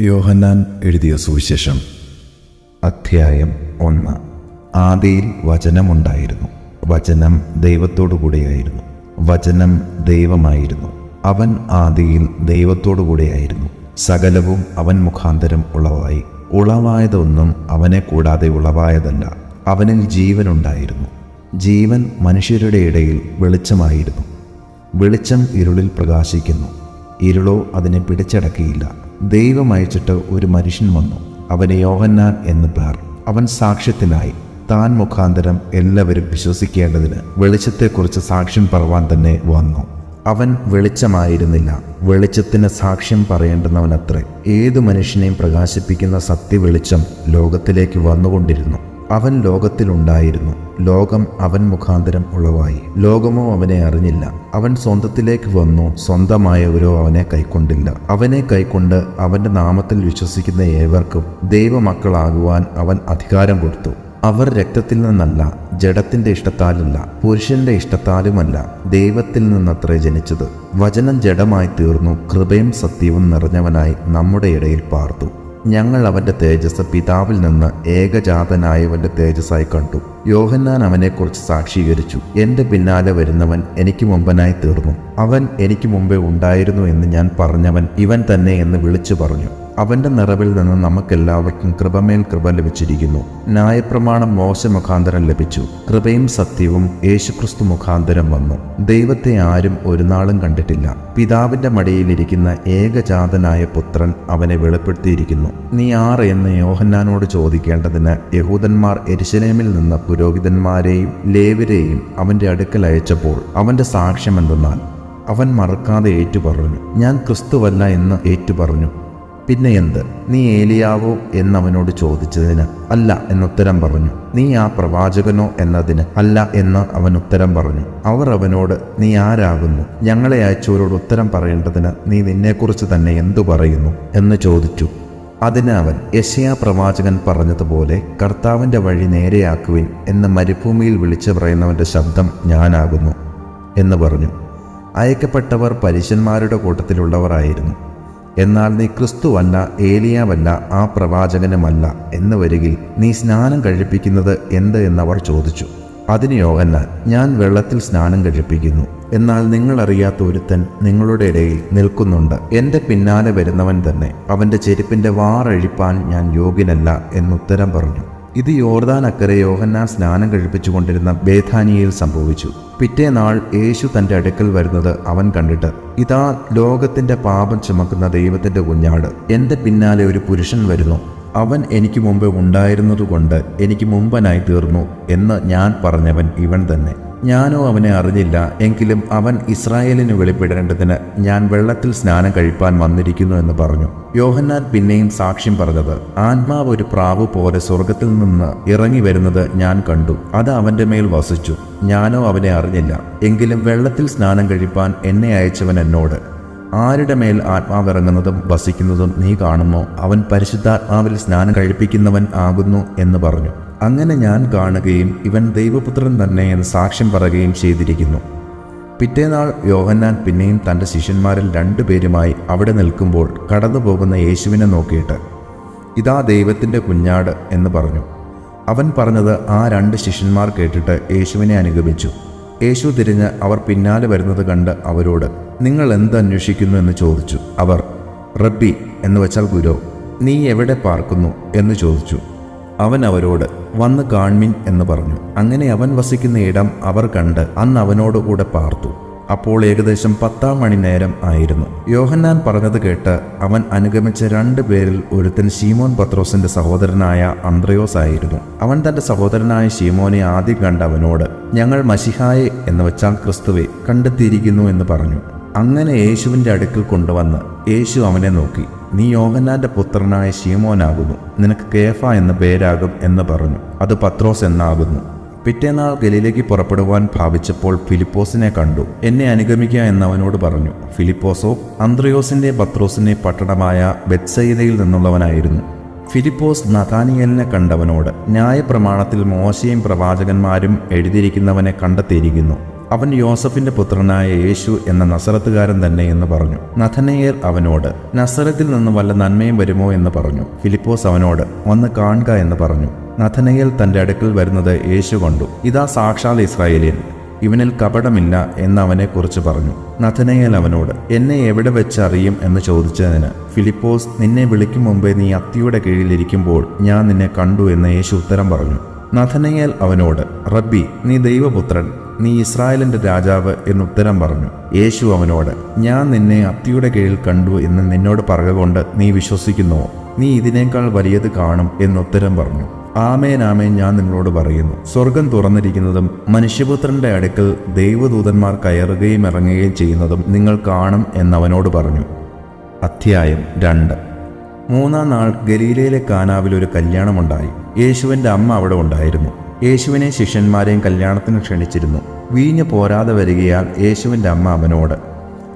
യോഹന്നാൻ എഴുതിയ സുവിശേഷം അധ്യായം ഒന്ന്. ആദിയിൽ വചനമുണ്ടായിരുന്നു. വചനം ദൈവത്തോടു കൂടെയായിരുന്നു വചനം ദൈവമായിരുന്നു. അവൻ ആദിയിൽ ദൈവത്തോടു കൂടെയായിരുന്നു സകലവും അവൻ മുഖാന്തരം ഉളവായി ഉളവായതൊന്നും അവനെ കൂടാതെ ഉളവായതല്ല. അവനിൽ ജീവനുണ്ടായിരുന്നു. ജീവൻ മനുഷ്യരുടെ ഇടയിൽ വെളിച്ചമായിരുന്നു. വെളിച്ചം ഇരുളിൽ പ്രകാശിക്കുന്നു. ഇരുളോ അതിനെ പിടിച്ചടക്കിയില്ല. ദൈവം അയച്ചിട്ട് ഒരു മനുഷ്യൻ വന്നു. അവനെ യോഹന്നാൻ എന്ന് പേർ. അവൻ സാക്ഷ്യത്തിനായി താൻ മുഖാന്തരം എല്ലാവരും വിശ്വസിക്കേണ്ടതിന് വെളിച്ചത്തെക്കുറിച്ച് സാക്ഷ്യം പറവാൻ തന്നെ വന്നു. അവൻ വെളിച്ചമായിരുന്നില്ല. വെളിച്ചത്തിന് സാക്ഷ്യം പറയേണ്ടുന്നവനത്രേ. ഏതു മനുഷ്യനെയും പ്രകാശിപ്പിക്കുന്ന സത്യവെളിച്ചം ലോകത്തിലേക്ക് വന്നുകൊണ്ടിരുന്നു. അവൻ ലോകത്തിലുണ്ടായിരുന്നു. ലോകം അവൻ മുഖാന്തരം ഉളവായി. ലോകമോ അവനെ അറിഞ്ഞില്ല. അവൻ സ്വന്തത്തിലേക്ക് വന്നു. സ്വന്തമായവരോ അവനെ കൈക്കൊണ്ടില്ല. അവനെ കൈക്കൊണ്ട് അവന്റെ നാമത്തിൽ വിശ്വസിക്കുന്ന ഏവർക്കും ദൈവമക്കളാകുവാൻ അവൻ അധികാരം കൊടുത്തു. അവർ രക്തത്തിൽ നിന്നല്ല ജഡത്തിന്റെ ഇഷ്ടത്താലല്ല പുരുഷന്റെ ഇഷ്ടത്താലുമല്ല ദൈവത്തിൽ നിന്നത്രേ ജനിച്ചത്. വചനം ജഡമായി തീർന്നു. കൃപയും സത്യവും നിറഞ്ഞവനായി നമ്മുടെ ഇടയിൽ പാർത്തു. ഞങ്ങൾ അവന്റെ തേജസ് പിതാവിൽ നിന്ന് ഏകജാതനായവന്റെ തേജസ്സായി കണ്ടു. യോഹന്നാൻ അവനെക്കുറിച്ച് സാക്ഷീകരിച്ചു. എന്റെ പിന്നാലെ വരുന്നവൻ എനിക്ക് മുമ്പനായി തീർന്നു. അവൻ എനിക്ക് മുമ്പേ ഉണ്ടായിരുന്നു എന്ന് ഞാൻ പറഞ്ഞവൻ ഇവൻ തന്നെ എന്ന് വിളിച്ചു പറഞ്ഞു. അവന്റെ നിറവിൽ നിന്ന് നമുക്കെല്ലാവർക്കും കൃപമേൽ കൃപ ലഭിച്ചിരിക്കുന്നു. ന്യായപ്രമാണം മോശ മുഖാന്തരം ലഭിച്ചു. കൃപയും സത്യവും യേശുക്രിസ്തു മുഖാന്തരം വന്നു. ദൈവത്തെ ആരും ഒരു നാളും കണ്ടിട്ടില്ല. പിതാവിന്റെ മടിയിലിരിക്കുന്ന ഏകജാതനായ പുത്രൻ അവനെ വെളിപ്പെടുത്തിയിരിക്കുന്നു. നീ ആർ എന്ന് യോഹന്നാനോട് ചോദിക്കേണ്ടതിന് യഹൂദന്മാർ എരിശലേമിൽ നിന്ന് പുരോഹിതന്മാരെയും ലേവരെയും അവന്റെ അടുക്കൽ അയച്ചപ്പോൾ അവന്റെ സാക്ഷ്യം എന്തെന്നാൽ അവൻ മറക്കാതെ ഏറ്റുപറഞ്ഞു ഞാൻ ക്രിസ്തുവല്ല എന്ന് ഏറ്റുപറഞ്ഞു. പിന്നെ എന്ത്? നീ ഏലിയാവോ എന്നവനോട് ചോദിച്ചതിന് അല്ല എന്നുത്തരം പറഞ്ഞു. നീ ആ പ്രവാചകനോ എന്നതിന് അല്ല എന്ന് അവൻ ഉത്തരം പറഞ്ഞു. അവർ അവനോട് നീ ആരാകുന്നു? ഞങ്ങളെ അയച്ചവരോട് ഉത്തരം പറയേണ്ടതിന് നീ നിന്നെക്കുറിച്ച് തന്നെ എന്തു പറയുന്നു? എന്ന് ചോദിച്ചു. അതിന് അവൻ യശയാ പ്രവാചകൻ പറഞ്ഞതുപോലെ കർത്താവിന്റെ വഴി നേരെയാക്കുവിൻ എന്ന് മരുഭൂമിയിൽ വിളിച്ചു പറയുന്നവന്റെ ശബ്ദം ഞാനാകുന്നു എന്ന് പറഞ്ഞു. അയക്കപ്പെട്ടവർ പരീശന്മാരുടെ കൂട്ടത്തിലുള്ളവരായിരുന്നു എന്നാൽ നീ ക്രിസ്തുവല്ല ഏലിയാവല്ല ആ പ്രവാചകനുമല്ല എന്ന് വരികിൽ നീ സ്നാനം കഴിപ്പിക്കുന്നത് എന്ത് എന്നവർ ചോദിച്ചു. അതിന് യോഹന്നാൻ ഞാൻ വെള്ളത്തിൽ സ്നാനം കഴിപ്പിക്കുന്നു. എന്നാൽ നിങ്ങളറിയാത്ത ഒരുത്തൻ നിങ്ങളുടെ ഇടയിൽ നിൽക്കുന്നുണ്ട്. എന്റെ പിന്നാലെ വരുന്നവൻ തന്നെ അവന്റെ ചെരുപ്പിന്റെ വാറഴിപ്പാൻ ഞാൻ യോഗ്യനല്ല എന്നുത്തരം പറഞ്ഞു. ഇത് യോർദാൻ അക്കരെ യോഹന്നാൻ സ്നാനം കഴിപ്പിച്ചുകൊണ്ടിരുന്ന ബേഥാനിയയിൽ സംഭവിച്ചു. പിറ്റേനാൾ യേശു തന്റെ അടുക്കൽ വരുന്നത് അവൻ കണ്ടിട്ട് ഇതാ ലോകത്തിന്റെ പാപം ചുമക്കുന്ന ദൈവത്തിന്റെ കുഞ്ഞാട്. എന്റെ പിന്നാലെ ഒരു പുരുഷൻ വരുന്നു. അവൻ എനിക്ക് മുമ്പ് ഉണ്ടായിരുന്നതുകൊണ്ട് എനിക്ക് മുമ്പനായി തീർന്നു എന്ന് ഞാൻ പറഞ്ഞവൻ ഇവൻ തന്നെ. ഞാനോ അവനെ അറിഞ്ഞില്ല എങ്കിലും അവൻ ഇസ്രായേലിന് വെളിപ്പെടേണ്ടതിന് ഞാൻ വെള്ളത്തിൽ സ്നാനം കഴിപ്പാൻ വന്നിരിക്കുന്നു എന്ന് പറഞ്ഞു. യോഹന്നാൻ പിന്നെയും സാക്ഷ്യം പറഞ്ഞത് ആത്മാവ് ഒരു പ്രാവ് പോലെ സ്വർഗത്തിൽ നിന്ന് ഇറങ്ങി വരുന്നത് ഞാൻ കണ്ടു. അത് അവന്റെ മേൽ വസിച്ചു. ഞാനോ അവനെ അറിഞ്ഞില്ല എങ്കിലും വെള്ളത്തിൽ സ്നാനം കഴിപ്പാൻ എന്നെ അയച്ചവൻ എന്നോട് ആരുടെ മേൽ ആത്മാവിറങ്ങുന്നതും വസിക്കുന്നതും നീ കാണുമോ? അവൻ പരിശുദ്ധാത്മാവിൽ സ്നാനം കഴിപ്പിക്കുന്നവൻ ആകുന്നു എന്ന് പറഞ്ഞു. അങ്ങനെ ഞാൻ കാണുകയും ഇവൻ ദൈവപുത്രൻ തന്നെ എന്ന് സാക്ഷ്യം പറയുകയും ചെയ്തിരിക്കുന്നു. പിറ്റേനാൾ യോഹന്നാൻ പിന്നെയും തന്റെ ശിഷ്യന്മാരിൽ രണ്ടുപേരുമായി അവിടെ നിൽക്കുമ്പോൾ കടന്നു പോകുന്ന യേശുവിനെ നോക്കിയിട്ട് ഇതാ ദൈവത്തിന്റെ കുഞ്ഞാട് എന്ന് പറഞ്ഞു. അവൻ പറഞ്ഞത് ആ രണ്ട് ശിഷ്യന്മാർ കേട്ടിട്ട് യേശുവിനെ അനുഗമിച്ചു. യേശു തിരിഞ്ഞ് അവർ പിന്നാലെ വരുന്നത് കണ്ട് അവരോട് നിങ്ങൾ എന്ത് അന്വേഷിക്കുന്നു? എന്ന് ചോദിച്ചു. അവർ റബ്ബി എന്ന് വെച്ചാൽ ഗുരു നീ എവിടെ പാർക്കുന്നു? എന്ന് ചോദിച്ചു. അവൻ അവരോട് വന്ന് കാൺമിൻ എന്ന് പറഞ്ഞു. അങ്ങനെ അവൻ വസിക്കുന്ന ഇടം അവർ കണ്ട് അന്ന് അവനോട് കൂടെ പാർത്തു. അപ്പോൾ ഏകദേശം പത്താം മണി നേരം ആയിരുന്നു. യോഹന്നാൻ പറഞ്ഞത് കേട്ട് അവൻ അനുഗമിച്ച രണ്ടു പേരിൽ ഒരുത്തൻ ഷീമോൻ പത്രോസിന്റെ സഹോദരനായ അന്ത്രയോസ് ആയിരുന്നു. അവൻ തന്റെ സഹോദരനായ ഷീമോനെ ആദ്യം കണ്ട അവനോട് ഞങ്ങൾ മഷിഹായെ എന്ന് വെച്ചാൽ ക്രിസ്തുവെ കണ്ടെത്തിയിരിക്കുന്നു എന്ന് പറഞ്ഞു. അങ്ങനെ യേശുവിന്റെ അടുക്കൽ കൊണ്ടുവന്ന് യേശു അവനെ നോക്കി. നീ യോഹന്നാന്റെ പുത്രനായ ശീമോനാകുന്നു. നിനക്ക് കേഫ എന്ന പേരാകും എന്ന് പറഞ്ഞു. അത് പത്രോസ് എന്നാകുന്നു. പിറ്റേനാൾ ഗലിലേക്ക് പുറപ്പെടുവാൻ ഭാവിച്ചപ്പോൾ ഫിലിപ്പോസിനെ കണ്ടു. എന്നെ അനുഗമിക്കുക എന്നവനോട് പറഞ്ഞു. ഫിലിപ്പോസോ അന്ത്രയോസിന്റെ പത്രോസിന്റെ പട്ടണമായ ബെത്സയിലയിൽ നിന്നുള്ളവനായിരുന്നു. ഫിലിപ്പോസ് നഥാനിയലിനെ കണ്ടവനോട് ന്യായപ്രമാണത്തിൽ മോശയും പ്രവാചകന്മാരും എഴുതിയിരിക്കുന്നവനെ കണ്ടെത്തിയിരിക്കുന്നു. അവൻ യോസഫിന്റെ പുത്രനായ യേശു എന്ന നസറത്തുകാരൻ തന്നെ എന്ന് പറഞ്ഞു. നഥനയർ അവനോട് നസറത്തിൽ നിന്ന് വല്ല നന്മയും വരുമോ? എന്ന് പറഞ്ഞു. ഫിലിപ്പോസ് അവനോട് ഒന്ന് കാണുക എന്ന് പറഞ്ഞു. നഥനയേൽ തന്റെ അടുക്കൽ വരുന്നത് യേശു കണ്ടു. ഇതാ സാക്ഷാൽ ഇസ്രായേലിയൻ. ഇവനിൽ കപടമില്ല എന്ന് അവനെക്കുറിച്ച് പറഞ്ഞു. നഥനയേൽ അവനോട് എന്നെ എവിടെ വെച്ച് അറിയും എന്ന് ചോദിച്ചതിന് ഫിലിപ്പോസ് നിന്നെ വിളിക്കും മുമ്പേ നീ അത്തിയുടെ കീഴിലിരിക്കുമ്പോൾ ഞാൻ നിന്നെ കണ്ടു എന്ന് യേശു ഉത്തരം പറഞ്ഞു. നഥനയേൽ അവനോട് റബ്ബി നീ ദൈവപുത്രൻ. നീ ഇസ്രായേലിന്റെ രാജാവ് എന്നുത്തരം പറഞ്ഞു. യേശു അവനോട് ഞാൻ നിന്നെ അത്തിയുടെ കീഴിൽ കണ്ടു എന്ന് നിന്നോട് പറയുകൊണ്ട് നീ വിശ്വസിക്കുന്നുവോ നീ ഇതിനേക്കാൾ വലിയത് കാണും എന്നുത്തരം പറഞ്ഞു. ആമേൻ ആമേൻ ഞാൻ നിങ്ങളോട് പറയുന്നു. സ്വർഗം തുറന്നിരിക്കുന്നതും മനുഷ്യപുത്രന്റെ അടുക്കൽ ദൈവദൂതന്മാർ കയറുകയും ഇറങ്ങുകയും ചെയ്യുന്നതും നിങ്ങൾ കാണും എന്നവനോട് പറഞ്ഞു. അധ്യായം രണ്ട്. മൂന്നാം നാൾ ഗലീലയിലെ കാനാവിൽ ഒരു കല്യാണമുണ്ടായി യേശുവിന്റെ അമ്മ അവിടെ ഉണ്ടായിരുന്നു. യേശുവിനെ ശിഷ്യന്മാരെയും കല്യാണത്തിന് ക്ഷണിച്ചിരുന്നു. വീഞ്ഞ് പോരാതെ വരികയാൽ യേശുവിന്റെ അമ്മ അവനോട്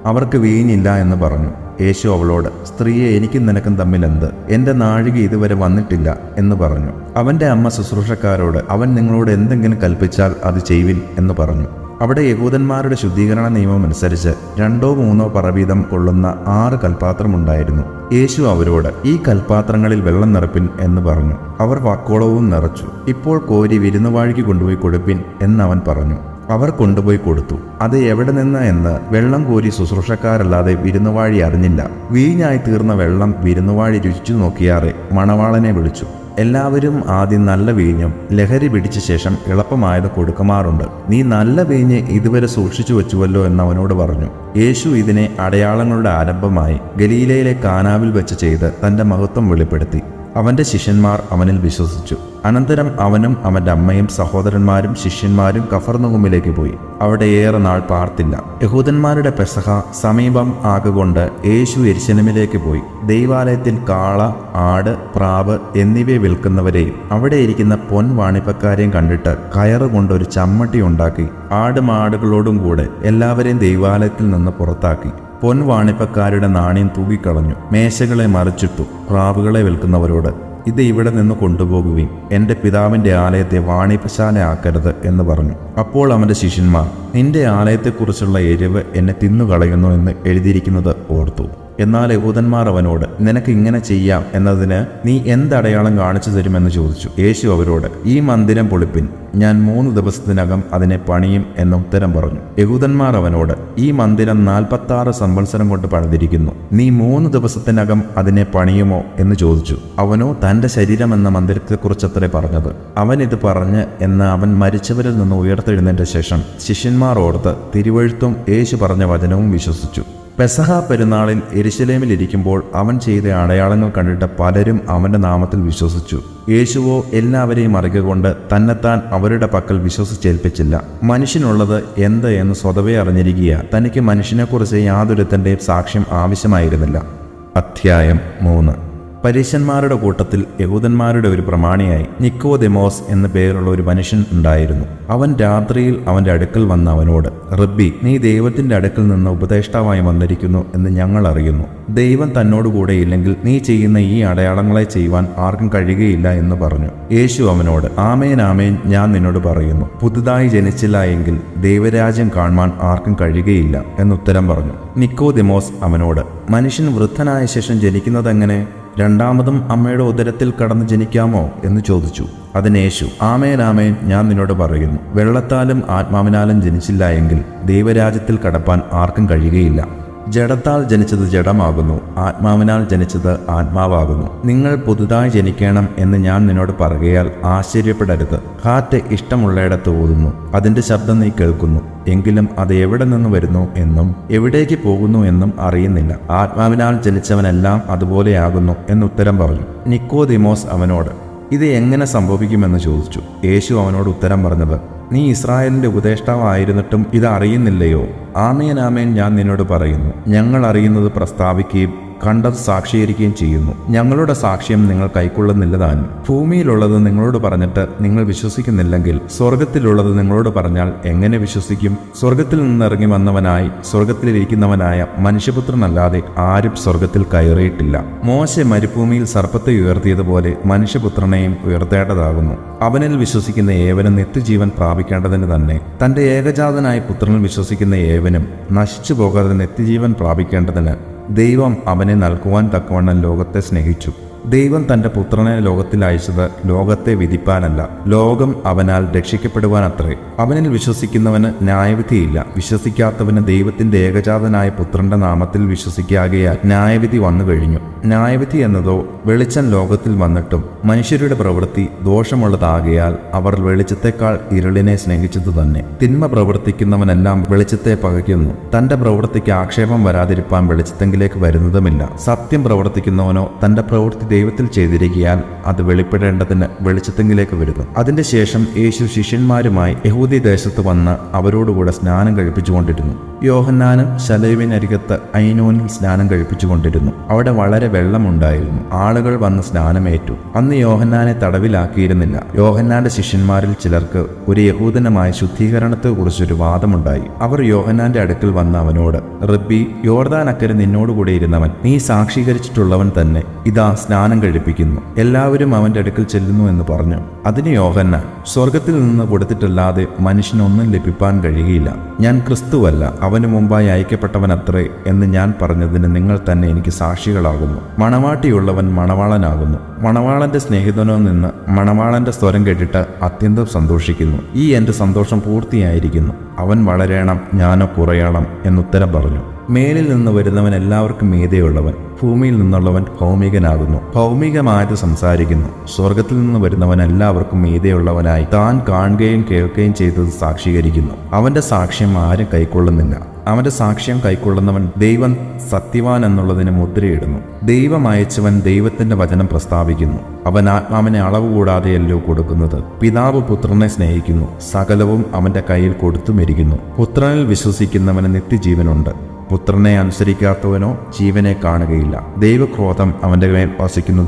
അവർക്ക് വീഞ്ഞില്ല എന്ന് പറഞ്ഞു. യേശു അവളോട് സ്ത്രീയെ എനിക്കും നിനക്കും തമ്മിൽ എന്ത് എന്റെ നാഴിക ഇതുവരെ വന്നിട്ടില്ല എന്ന് പറഞ്ഞു. അവന്റെ അമ്മ ശുശ്രൂഷക്കാരോട് അവൻ നിങ്ങളോട് എന്തെങ്കിലും കൽപ്പിച്ചാൽ അത് ചെയ്യുവിൻ എന്ന് പറഞ്ഞു. അവിടെ യഹൂദന്മാരുടെ ശുദ്ധീകരണ നിയമം അനുസരിച്ച് രണ്ടോ മൂന്നോ പറവീതം കൊള്ളുന്ന ആറ് കൽപാത്രമുണ്ടായിരുന്നു. യേശു അവരോട് ഈ കൽപാത്രങ്ങളിൽ വെള്ളം നിറപ്പിൻ എന്ന് പറഞ്ഞു. അവർ വാക്കോളവും നിറച്ചു. ഇപ്പോൾ കോരി വിരുന്നുവാഴിക്ക് കൊണ്ടുപോയി കൊടുപ്പിൻ എന്നവൻ പറഞ്ഞു. അവർ കൊണ്ടുപോയി കൊടുത്തു. അത് എവിടെ നിന്ന് എന്ന് വെള്ളം കോരി ശുശ്രൂഷക്കാരല്ലാതെ വിരുന്നുവാഴി അറിഞ്ഞില്ല. വീഞ്ഞായി തീർന്ന വെള്ളം വിരുന്നുവാഴി രുചിച്ചു നോക്കിയാറെ മണവാളനെ വിളിച്ചു. എല്ലാവരും ആദ്യം നല്ല വീഞ്ഞും ലഹരി പിടിച്ച ശേഷം എളുപ്പമായത് കൊടുക്കുമാറുണ്ട്. നീ നല്ല വീഞ്ഞ് ഇതുവരെ സൂക്ഷിച്ചു വെച്ചുവല്ലോ എന്ന് അവനോട് പറഞ്ഞു. യേശു ഇതിനെ അടയാളങ്ങളുടെ ആരംഭമായി ഗലീലയിലെ കാനാവിൽ വെച്ച് ചെയ്ത് തന്റെ മഹത്വം വെളിപ്പെടുത്തി. അവന്റെ ശിഷ്യന്മാർ അവനിൽ വിശ്വസിച്ചു. അനന്തരം അവനും അവന്റെ അമ്മയും സഹോദരന്മാരും ശിഷ്യന്മാരും കഫർന്നുകുമ്മിലേക്ക് പോയി. അവിടെ ഏറെ നാൾ പാർത്തില്ല. യഹൂദന്മാരുടെ പെസഹ സമീപം ആകുകൊണ്ട് യേശു എരിശനമിലേക്ക് പോയി. ദൈവാലയത്തിൽ കാള ആട് പ്രാവ് എന്നിവയെ വിൽക്കുന്നവരെയും അവിടെ ഇരിക്കുന്ന പൊൻ വാണിപ്പക്കാരെയും കണ്ടിട്ട് കയറുകൊണ്ട് ഒരു ചമ്മട്ടി ഉണ്ടാക്കി. ആടുമാടുകളോടും കൂടെ എല്ലാവരെയും ദൈവാലയത്തിൽ നിന്ന് പുറത്താക്കി. പൊൻവാണിപ്പക്കാരുടെ നാണയം തൂക്കിക്കളഞ്ഞു മേശകളെ മറിച്ചിട്ടു പ്രാവുകളെ വിൽക്കുന്നവരോട് ഇത് ഇവിടെ നിന്ന് കൊണ്ടുപോകുകയും എന്റെ പിതാവിന്റെ ആലയത്തെ വാണിപശാല ആക്കരുത് എന്ന് പറഞ്ഞു. അപ്പോൾ അവന്റെ ശിഷ്യന്മാർ നിന്റെ ആലയത്തെക്കുറിച്ചുള്ള എരിവ് എന്നെ തിന്നുകളയുന്നു എന്ന് എഴുതിയിരിക്കുന്നത് ഓർത്തു. എന്നാൽ യഹൂദന്മാർ അവനോട് നിനക്ക് ഇങ്ങനെ ചെയ്യാം എന്നതിന് നീ എന്തടയാളം കാണിച്ചു തരുമെന്ന് ചോദിച്ചു. യേശു അവരോട് ഈ മന്ദിരം പൊളിപ്പിൻ. ഞാൻ മൂന്ന് ദിവസത്തിനകം അതിനെ പണിയും എന്ന ഉത്തരം പറഞ്ഞു. യഹൂദന്മാർ അവനോട് ഈ മന്ദിരം നാൽപ്പത്തി ആറ് സംവത്സരം കൊണ്ട് പണിതിരിക്കുന്നു. നീ മൂന്ന് ദിവസത്തിനകം അതിനെ പണിയുമോ? എന്ന് ചോദിച്ചു. അവനോ തന്റെ ശരീരം എന്ന മന്ദിരത്തെക്കുറിച്ചത്രേ പറഞ്ഞത്. അവൻ ഇത് പറഞ്ഞ് എന്ന് അവൻ മരിച്ചവരിൽ നിന്ന് ഉയർത്തെഴുന്നതിന്റെ ശേഷം ശിഷ്യന്മാർ ഓർത്ത് തിരുവഴുത്തും യേശു പറഞ്ഞ വചനവും വിശ്വസിച്ചു. പെസഹ പെരുന്നാളിൽ എരിശലേമിൽ ഇരിക്കുമ്പോൾ അവൻ ചെയ്ത അടയാളങ്ങൾ കണ്ടിട്ട് പലരും അവന്റെ നാമത്തിൽ വിശ്വസിച്ചു. യേശുവോ എല്ലാവരെയും അറിയുകൊണ്ട് തന്നെത്താൻ അവരുടെ പക്കൽ വിശ്വസിച്ചേൽപ്പിച്ചില്ല. മനുഷ്യനുള്ളത് എന്ത് എന്ന് സ്വതവേ അറിഞ്ഞിരിക്കുക. തനിക്ക് മനുഷ്യനെക്കുറിച്ച് യാതൊരുത്തന്റെയും സാക്ഷ്യം ആവശ്യമായിരുന്നില്ല. അധ്യായം മൂന്ന്. പരീശന്മാരുടെ കൂട്ടത്തിൽ യഹൂദന്മാരുടെ ഒരു പ്രമാണിയായി നിക്കോദെമോസ് എന്ന പേരുള്ള ഒരു മനുഷ്യൻ ഉണ്ടായിരുന്നു. അവൻ രാത്രിയിൽ അവന്റെ അടുക്കൽ വന്ന അവനോട് റബ്ബി നീ ദൈവത്തിന്റെ അടുക്കൽ നിന്ന് ഉപദേഷ്ടാവായി വന്നിരിക്കുന്നു എന്ന് ഞങ്ങൾ അറിയുന്നു. ദൈവം തന്നോടുകൂടെ ഇല്ലെങ്കിൽ നീ ചെയ്യുന്ന ഈ അടയാളങ്ങളെ ചെയ്യുവാൻ ആർക്കും കഴിയുകയില്ല എന്ന് പറഞ്ഞു. യേശു അവനോട് ആമേൻ ആമേൻ ഞാൻ നിന്നോട് പറയുന്നു. പുതുതായി ജനിച്ചില്ല എങ്കിൽ ദൈവരാജ്യം കാണുവാൻ ആർക്കും കഴിയുകയില്ല എന്നുത്തരം പറഞ്ഞു. നിക്കോദിമോസ് അവനോട് മനുഷ്യൻ വൃദ്ധനായ ശേഷം ജനിക്കുന്നതെങ്ങനെ? രണ്ടാമതും അമ്മയുടെ ഉദരത്തിൽ കടന്ന് ജനിക്കാമോ എന്ന് ചോദിച്ചു. അതിന് യേശു ആമേൻ ആമേൻ ഞാൻ നിന്നോട് പറയുന്നു. വെള്ളത്താലും ആത്മാവിനാലും ജനിച്ചില്ല എങ്കിൽ ദൈവരാജ്യത്തിൽ കടപ്പാൻ ആർക്കും കഴിയുകയില്ല. ജഡത്താൽ ജനിച്ചത് ജഡമാകുന്നു ആത്മാവിനാൽ ജനിച്ചത് ആത്മാവാകുന്നു. നിങ്ങൾ പുതുതായി ജനിക്കണം എന്ന് ഞാൻ നിന്നോട് പറയുകയാൽ ആശ്ചര്യപ്പെടരുത്. കാറ്റ് ഇഷ്ടമുള്ളയിടത്ത് ഓതുന്നു അതിന്റെ ശബ്ദം നീ കേൾക്കുന്നു എങ്കിലും അത് എവിടെ നിന്ന് വരുന്നു എന്നും എവിടേക്ക് പോകുന്നു എന്നും അറിയുന്നില്ല. ആത്മാവിനാൽ ജനിച്ചവനെല്ലാം അതുപോലെയാകുന്നു എന്നുത്തരം പറഞ്ഞു. നിക്കോദിമോസ് അവനോട് ഇത് എങ്ങനെ സംഭവിക്കുമെന്ന് ചോദിച്ചു. യേശു അവനോട് ഉത്തരം പറഞ്ഞത് നീ ഇസ്രായേലിന്റെ ഉപദേഷ്ടാവായിരുന്നിട്ടും ഇത് അറിയുന്നില്ലയോ ആമേൻ ഞാൻ നിന്നോട് പറയുന്നു. ഞങ്ങൾ അറിയുന്നത് പ്രസ്താവിക്കുകയും കണ്ടത് സാക്ഷീകരിക്കുകയും ചെയ്യുന്നു. ഞങ്ങളുടെ സാക്ഷ്യം നിങ്ങൾ കൈക്കൊള്ളുന്നില്ല താനും ഭൂമിയിലുള്ളത് നിങ്ങളോട് പറഞ്ഞിട്ട് നിങ്ങൾ വിശ്വസിക്കുന്നില്ലെങ്കിൽ സ്വർഗത്തിലുള്ളത് നിങ്ങളോട് പറഞ്ഞാൽ എങ്ങനെ വിശ്വസിക്കും? സ്വർഗത്തിൽ നിന്നിറങ്ങി വന്നവനായി സ്വർഗത്തിലിരിക്കുന്നവനായ മനുഷ്യപുത്രനല്ലാതെ ആരും സ്വർഗത്തിൽ കയറിയിട്ടില്ല. മോശ മരുഭൂമിയിൽ സർപ്പത്തെ ഉയർത്തിയതുപോലെ മനുഷ്യപുത്രനെയും ഉയർത്തേണ്ടതാകുന്നു. അവനിൽ വിശ്വസിക്കുന്ന ഏവനും നിത്യജീവൻ പ്രാപിക്കേണ്ടതിന് തന്നെ. തന്റെ ഏകജാതനായ പുത്രനിൽ വിശ്വസിക്കുന്ന ഏവനും നശിച്ചു പോകാതെ നിത്യജീവൻ പ്രാപിക്കേണ്ടതിന് ദൈവം അവനെ നൽകുവാൻ തക്കവണ്ണം ലോകത്തെ സ്നേഹിച്ചു. ദൈവം തന്റെ പുത്രനെ ലോകത്തിൽ അയച്ചത് ലോകത്തെ വിധിപ്പാനല്ല. ലോകം അവനാൽ രക്ഷിക്കപ്പെടുവാനത്രേ. അവനിൽ വിശ്വസിക്കുന്നവന് ന്യായവിധിയില്ല. വിശ്വസിക്കാത്തവന് ദൈവത്തിന്റെ ഏകജാതനായ പുത്രന്റെ നാമത്തിൽ വിശ്വസിക്കാകയാൽ ന്യായവിധി വന്നു കഴിഞ്ഞു. ന്യായവിധി എന്നതോ വെളിച്ചം ലോകത്തിൽ വന്നിട്ടും മനുഷ്യരുടെ പ്രവൃത്തി ദോഷമുള്ളതാകയാൽ അവർ വെളിച്ചത്തെക്കാൾ ഇരുളിനെ സ്നേഹിച്ചതു തന്നെ. തിന്മ പ്രവർത്തിക്കുന്നവനെല്ലാം വെളിച്ചത്തെ പകയ്ക്കുന്നു. തന്റെ പ്രവൃത്തിക്ക് ആക്ഷേപം വരാതിരിപ്പാൻ വെളിച്ചത്തെങ്കിലേക്ക് വരുന്നതുമില്ല. സത്യം പ്രവർത്തിക്കുന്നവനോ തന്റെ പ്രവൃത്തി ദൈവത്തിൽ ചെയ്തിരിക്കാൻ അത് വെളിപ്പെടേണ്ടതിന് വെളിച്ചത്തെങ്കിലേക്ക് വരുന്നു. അതിന്റെ ശേഷം യേശു ശിഷ്യന്മാരുമായി യഹൂദി ദേശത്ത് വന്ന് അവരോടുകൂടെ സ്നാനം കഴിപ്പിച്ചുകൊണ്ടിരുന്നു. യോഹന്നാനും ശലൈവിനരികത്ത് ഐനോനിൽ സ്നാനം കഴിപ്പിച്ചുകൊണ്ടിരുന്നു. അവിടെ വളരെ വെള്ളമുണ്ടായിരുന്നു. ആളുകൾ വന്ന് സ്നാനമേറ്റു. അന്ന് യോഹന്നാനെ തടവിലാക്കിയിരുന്നില്ല. യോഹന്നാന്റെ ശിഷ്യന്മാരിൽ ചിലർക്ക് ഒരു യഹൂദനമായ ശുദ്ധീകരണത്തെക്കുറിച്ചൊരു വാദമുണ്ടായി. അവർ യോഹന്നാന്റെ അടുക്കൽ വന്ന അവനോട് റബ്ബി യോർദാൻ അക്കരെ നിന്നോടുകൂടെ ഇരുന്നവൻ നീ സാക്ഷീകരിച്ചിട്ടുള്ളവൻ തന്നെ. ഇതാ സ്നാനം കഴിപ്പിക്കുന്നു. എല്ലാവരും അവന്റെ അടുക്കൽ ചെല്ലുന്നു എന്ന് പറഞ്ഞു. അതിന് യോഹന്ന സ്വർഗത്തിൽ നിന്ന് കൊടുത്തിട്ടല്ലാതെ മനുഷ്യനൊന്നും ലഭിപ്പാൻ കഴിയുകയില്ല. ഞാൻ ക്രിസ്തുവല്ല അവന് മുമ്പായി അയക്കപ്പെട്ടവനത്രേ എന്ന് ഞാൻ പറഞ്ഞതിന് നിങ്ങൾ തന്നെ എനിക്ക് സാക്ഷികളാകുന്നു. മണവാട്ടിയുള്ളവൻ മണവാളനാകുന്നു. മണവാളന്റെ സ്നേഹിതനോ നിന്ന് മണവാളന്റെ സ്വരം കേട്ടിട്ട് അത്യന്തം സന്തോഷിക്കുന്നു. ഈ എന്റെ സന്തോഷം പൂർത്തിയായിരിക്കുന്നു. അവൻ വളരണം ഞാനോ കുറയണം എന്നുത്തരം പറഞ്ഞു. മേലിൽ നിന്ന് വരുന്നവൻ എല്ലാവർക്കും മീതെയുള്ളവൻ ഭൂമിയിൽ നിന്നുള്ളവൻ ഭൗമികനാകുന്നു. ഭൗമികമായത് സംസാരിക്കുന്നു. സ്വർഗത്തിൽ നിന്ന് വരുന്നവൻ എല്ലാവർക്കും മീതെയുള്ളവനായി താൻ കാണുകയും കേൾക്കുകയും ചെയ്തത് സാക്ഷീകരിക്കുന്നു. അവന്റെ സാക്ഷ്യം ആരും കൈക്കൊള്ളുന്നില്ല. അവന്റെ സാക്ഷ്യം കൈക്കൊള്ളുന്നവൻ ദൈവം സത്യവാൻ എന്നുള്ളതിന് മുദ്രയിടുന്നു. ദൈവം അയച്ചവൻ ദൈവത്തിന്റെ വചനം പ്രസ്താവിക്കുന്നു. അവൻ ആത്മാവിനെ അളവ് കൂടാതെയല്ലോ കൊടുക്കുന്നത്. പിതാവ് പുത്രനെ സ്നേഹിക്കുന്നു. സകലവും അവന്റെ കയ്യിൽ കൊടുത്തുമിരിക്കുന്നു. പുത്രനിൽ വിശ്വസിക്കുന്നവന് നിത്യജീവനുണ്ട്. പുത്രനെ അനുസരിക്കാത്തവനോ ജീവനെ കാണുകയില്ല. ദൈവക്രോധം അവന്റെ മേൽ വസിക്കുന്നത്